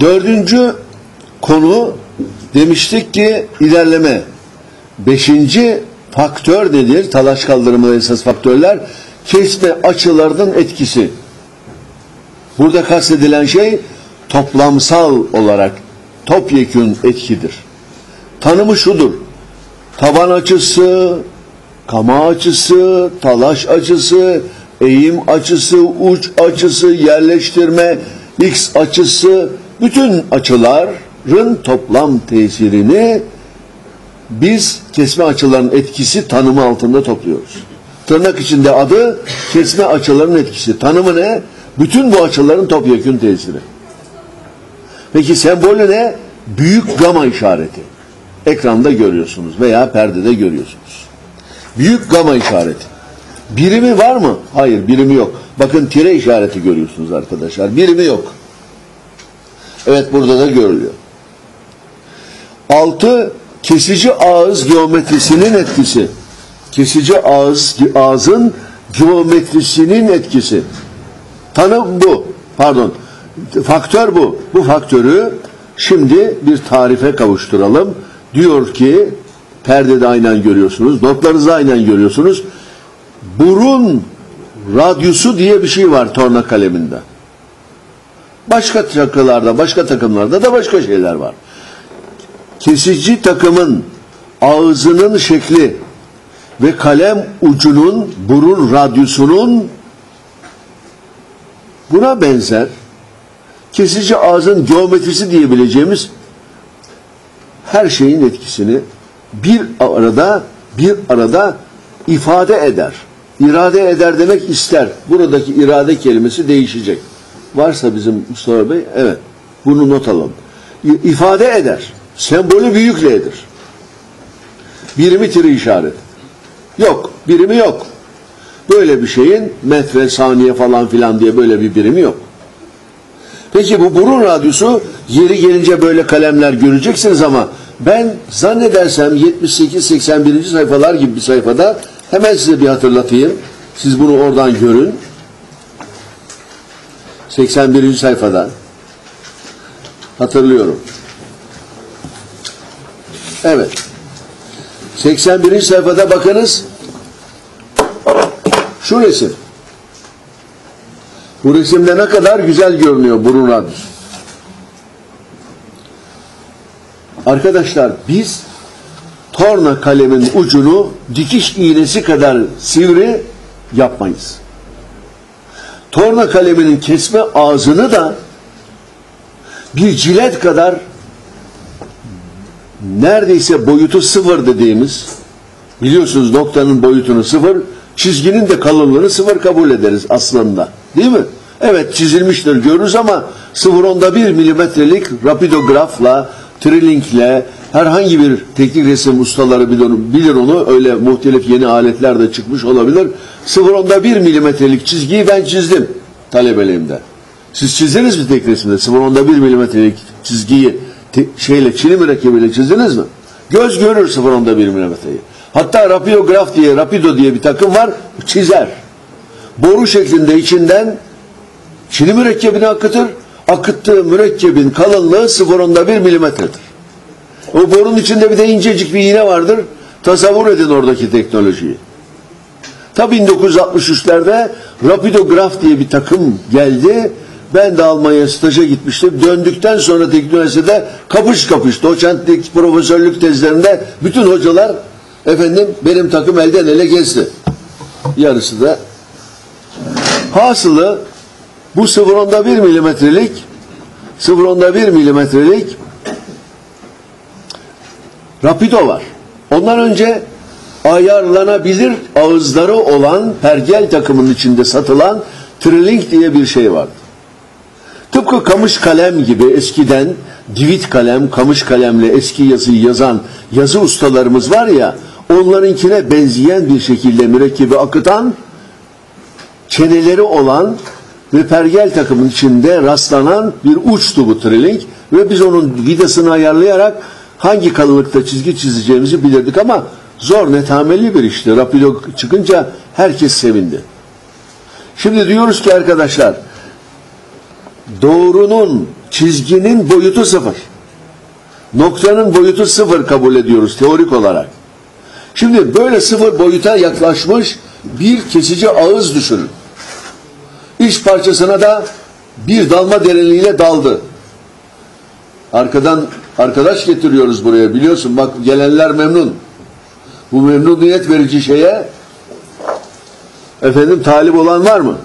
Dördüncü konu demiştik ki ilerleme. Beşinci faktör nedir? Talaş kaldırımı esas faktörler. Kesme açılarının etkisi. Burada kastedilen şey toplamsal olarak topyekün etkidir. Tanımı şudur. Taban açısı, kama açısı, talaş açısı, eğim açısı, uç açısı, yerleştirme, x açısı, bütün açıların toplam tesirini biz kesme açılarının etkisi tanımı altında topluyoruz. Tırnak içinde adı kesme açılarının etkisi. Tanımı ne? Bütün bu açıların topyekün tesiri. Peki sembolü ne? Büyük gama işareti. Ekranda görüyorsunuz veya perdede görüyorsunuz. Büyük gama işareti. Birimi var mı? Hayır birimi yok. Bakın tire işareti görüyorsunuz arkadaşlar. Birimi yok. Evet burada da görülüyor. Altı kesici ağız geometrisinin etkisi. Kesici ağız ağzın geometrisinin etkisi. Tanım bu. Pardon. Faktör bu. Bu faktörü şimdi bir tarife kavuşturalım. Diyor ki perdede aynen görüyorsunuz. Notlarınızı aynen görüyorsunuz. Burun radyusu diye bir şey var torna kaleminde. Başka takılarda, başka takımlarda da başka şeyler var. Kesici takımın ağzının şekli ve kalem ucunun burun radyusunun buna benzer kesici ağzın geometrisi diyebileceğimiz her şeyin etkisini bir arada bir arada ifade eder. İrade eder demek ister. Buradaki irade kelimesi değişecek. Varsa bizim Mustafa Bey, evet. Bunu not alalım. İfade eder. Sembolü büyük L'dir. Birimi tiri işaret. Yok. Birimi yok. Böyle bir şeyin metre, saniye falan filan diye böyle bir birimi yok. Peki bu burun radyosu yeri gelince böyle kalemler göreceksiniz ama ben zannedersem 78-81. sayfalar gibi bir sayfada hemen size bir hatırlatayım. Siz bunu oradan görün. 81. sayfada hatırlıyorum. Evet. 81. sayfada bakınız. Şu resim. Bu resimde ne kadar güzel görünüyor burun radyosu. Arkadaşlar biz torna kalemin ucunu dikiş iğnesi kadar sivri yapmayız. Torna kaleminin kesme ağzını da bir cilet kadar neredeyse boyutu sıfır dediğimiz biliyorsunuz noktanın boyutunu sıfır çizginin de kalınlığını sıfır kabul ederiz aslında. Değil mi? Evet çizilmiştir görürüz ama sıfır onda bir milimetrelik rapidografla, trilinkle herhangi bir teknik resim ustaları bilir, bilir onu. Öyle muhtelif yeni aletler de çıkmış olabilir. Sıfır onda bir milimetrelik çizgiyi ben çizdim talebeliğimde. Siz çizdiniz mi tek resimde? Sıfır onda bir milimetrelik çizgiyi te, şeyle çini mürekkebiyle çizdiniz mi? Göz görür sıfır onda bir milimetreyi. Hatta rapidograf diye, rapido diye bir takım var, çizer. Boru şeklinde içinden çini mürekkebini akıtır, akıttığı mürekkebin kalınlığı sıfır onda bir milimetredir. O borun içinde bir de incecik bir iğne vardır. Tasavvur edin oradaki teknolojiyi. Ta 1963'lerde rapidograf diye bir takım geldi. Ben de Almanya'ya staja gitmiştim. Döndükten sonra teknik üniversitede kapış kapış doçentlik, profesörlük tezlerinde bütün hocalar efendim benim takım elden ele geçti. Yarısı da hasılı bu 0.1 milimetrelik 0.1 milimetrelik rapido var. Ondan önce ayarlanabilir ağızları olan pergel takımının içinde satılan Trilink diye bir şey vardı. Tıpkı kamış kalem gibi eskiden divit kalem, kamış kalemle eski yazıyı yazan yazı ustalarımız var ya, onlarınkine benzeyen bir şekilde mürekkebi akıtan, çeneleri olan ve pergel takımın içinde rastlanan bir uçtu bu Trilink ve biz onun vidasını ayarlayarak hangi kalınlıkta çizgi çizeceğimizi bilirdik ama zor netamelli bir işti. Rapido çıkınca herkes sevindi. Şimdi diyoruz ki arkadaşlar doğrunun çizginin boyutu sıfır. Noktanın boyutu sıfır kabul ediyoruz teorik olarak. Şimdi böyle sıfır boyuta yaklaşmış bir kesici ağız düşünün. İş parçasına da bir dalma derinliğiyle daldı. Arkadan arkadaş getiriyoruz buraya biliyorsun bak gelenler memnun. Bu memnuniyet verici şeye efendim talip olan var mı?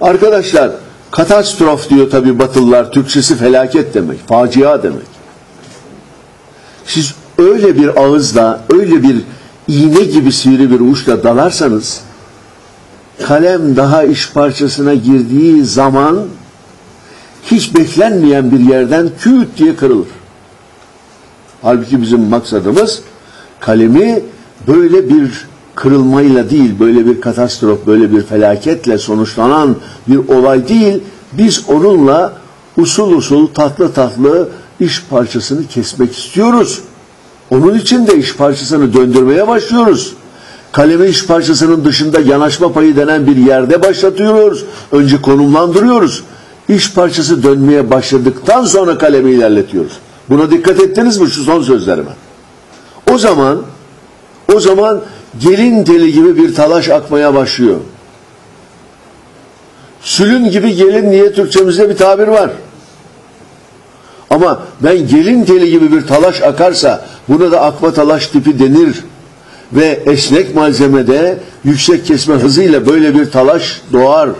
Arkadaşlar katastrof diyor tabi Batılılar Türkçesi felaket demek, facia demek. Siz öyle bir ağızla, öyle bir iğne gibi sivri bir uçla dalarsanız kalem daha iş parçasına girdiği zaman hiç beklenmeyen bir yerden küt diye kırılır. Halbuki bizim maksadımız kalemi böyle bir kırılmayla değil, böyle bir katastrof, böyle bir felaketle sonuçlanan bir olay değil, biz onunla usul usul, tatlı tatlı iş parçasını kesmek istiyoruz. Onun için de iş parçasını döndürmeye başlıyoruz. Kalemi iş parçasının dışında yanaşma payı denen bir yerde başlatıyoruz. Önce konumlandırıyoruz. İş parçası dönmeye başladıktan sonra kalemi ilerletiyoruz. Buna dikkat ettiniz mi şu son sözlerime? O zaman o zaman gelin teli gibi bir talaş akmaya başlıyor. Sülün gibi gelin niye Türkçemizde bir tabir var. Ama ben gelin teli gibi bir talaş akarsa buna da akma talaş tipi denir. Ve esnek malzemede yüksek kesme hızıyla böyle bir talaş doğar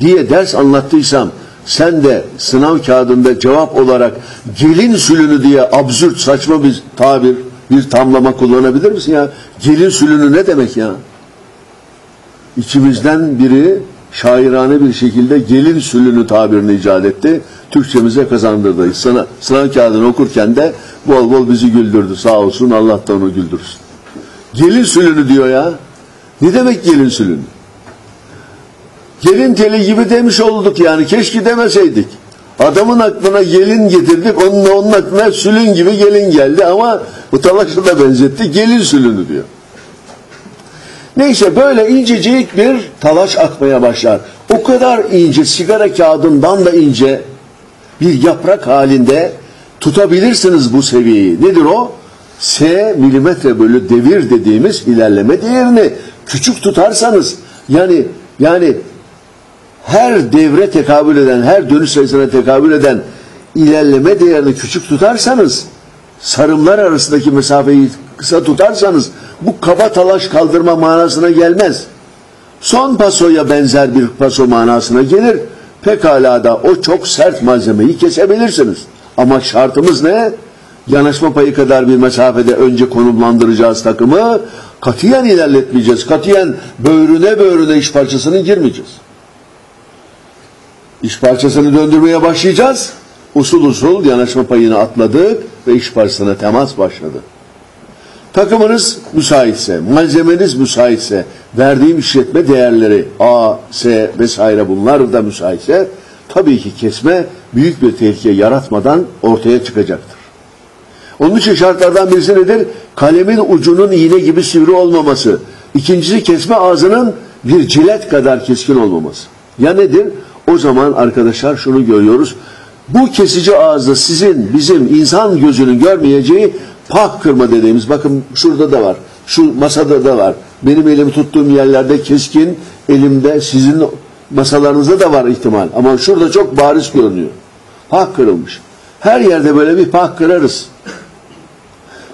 diye ders anlattıysam sen de sınav kağıdında cevap olarak gelin sülünü diye absürt saçma bir tabir, bir tamlama kullanabilir misin ya? Gelin sülünü ne demek ya? İçimizden biri şairane bir şekilde gelin sülünü tabirini icat etti. Türkçemize kazandırdı. Sana, sınav kağıdını okurken de bol bol bizi güldürdü. Sağ olsun Allah da onu güldürsün. Gelin sülünü diyor ya. Ne demek gelin sülünü? Gelin teli gibi demiş olduk yani. Keşke demeseydik. Adamın aklına gelin getirdik. Onun, onun aklına sülün gibi gelin geldi ama bu talaşı da benzetti. Gelin sülünü diyor. Neyse böyle incecik bir talaş akmaya başlar. O kadar ince sigara kağıdından da ince bir yaprak halinde tutabilirsiniz bu seviyeyi. Nedir o? S milimetre bölü devir dediğimiz ilerleme değerini küçük tutarsanız yani yani her devre tekabül eden, her dönüş sayısına tekabül eden ilerleme değerini küçük tutarsanız sarımlar arasındaki mesafeyi kısa tutarsanız bu kaba talaş kaldırma manasına gelmez. Son pasoya benzer bir paso manasına gelir. Pekala da o çok sert malzemeyi kesebilirsiniz. Ama şartımız ne? Yanaşma payı kadar bir mesafede önce konumlandıracağız takımı. Katiyen ilerletmeyeceğiz. Katiyen böğrüne böğrüne iş parçasını girmeyeceğiz. İş parçasını döndürmeye başlayacağız. Usul usul yanaşma payını atladık ve iş parçasına temas başladı. Takımınız müsaitse, malzemeniz müsaitse, verdiğim işletme değerleri A, S vesaire bunlar da müsaitse tabii ki kesme büyük bir tehlike yaratmadan ortaya çıkacaktır. Onun için şartlardan birisi nedir? Kalemin ucunun iğne gibi sivri olmaması. İkincisi kesme ağzının bir cilet kadar keskin olmaması. Ya nedir? O zaman arkadaşlar şunu görüyoruz. Bu kesici ağızda sizin, bizim insan gözünün görmeyeceği pak kırma dediğimiz, bakın şurada da var, şu masada da var. Benim elimi tuttuğum yerlerde keskin, elimde sizin masalarınızda da var ihtimal. Ama şurada çok bariz görünüyor. Pak kırılmış. Her yerde böyle bir pak kırarız.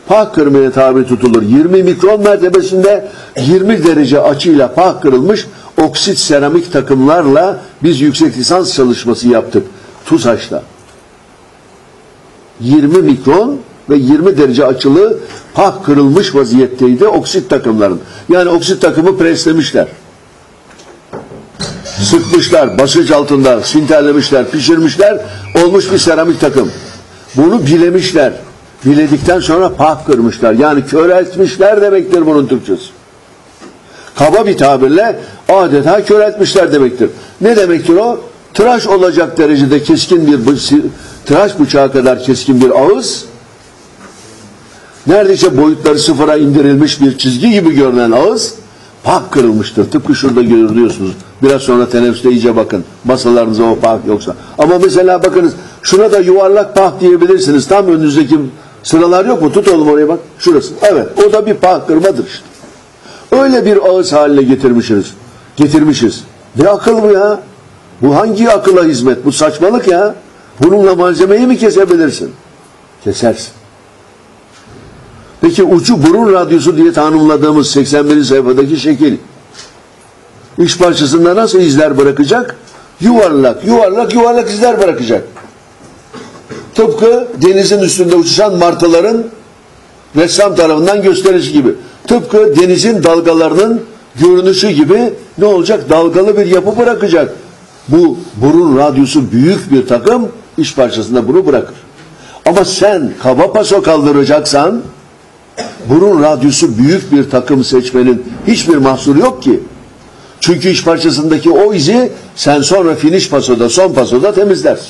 Pak kırmaya tabi tutulur. 20 mikron mertebesinde 20 derece açıyla pak kırılmış oksit seramik takımlarla biz yüksek lisans çalışması yaptık. TUSAŞ'ta. 20 mikron ve 20 derece açılı pak kırılmış vaziyetteydi oksit takımların. Yani oksit takımı preslemişler. Sıkmışlar, basınç altında sinterlemişler, pişirmişler, olmuş bir seramik takım. Bunu bilemişler. Biledikten sonra pak kırmışlar. Yani köreltmişler demektir bunun Türkçesi. Kaba bir tabirle adeta köreltmişler demektir. Ne demektir o? Tıraş olacak derecede keskin bir tıraş bıçağı kadar keskin bir ağız, neredeyse boyutları sıfıra indirilmiş bir çizgi gibi görünen ağız, pak kırılmıştır. Tıpkı şurada görüyorsunuz. Biraz sonra teneffüste iyice bakın. Masalarınıza o pah yoksa. Ama mesela bakınız şuna da yuvarlak pah diyebilirsiniz. Tam önünüzdeki sıralar yok mu? Tut oğlum oraya bak. Şurası. Evet. O da bir pah kırmadır işte. Öyle bir ağız haline getirmişiz. Getirmişiz. Ne akıl bu ya? Bu hangi akıla hizmet? Bu saçmalık ya. Bununla malzemeyi mi kesebilirsin? Kesersin. Peki ucu burun radyosu diye tanımladığımız 81. sayfadaki şekil iş parçasında nasıl izler bırakacak? Yuvarlak, yuvarlak, yuvarlak izler bırakacak. Tıpkı denizin üstünde uçuşan martıların ressam tarafından gösterişi gibi. Tıpkı denizin dalgalarının görünüşü gibi ne olacak? Dalgalı bir yapı bırakacak. Bu burun radyosu büyük bir takım iş parçasında bunu bırakır. Ama sen kaba paso kaldıracaksan burun radyosu büyük bir takım seçmenin hiçbir mahsuru yok ki. Çünkü iş parçasındaki o izi sen sonra finish pasoda, son pasoda temizlersin.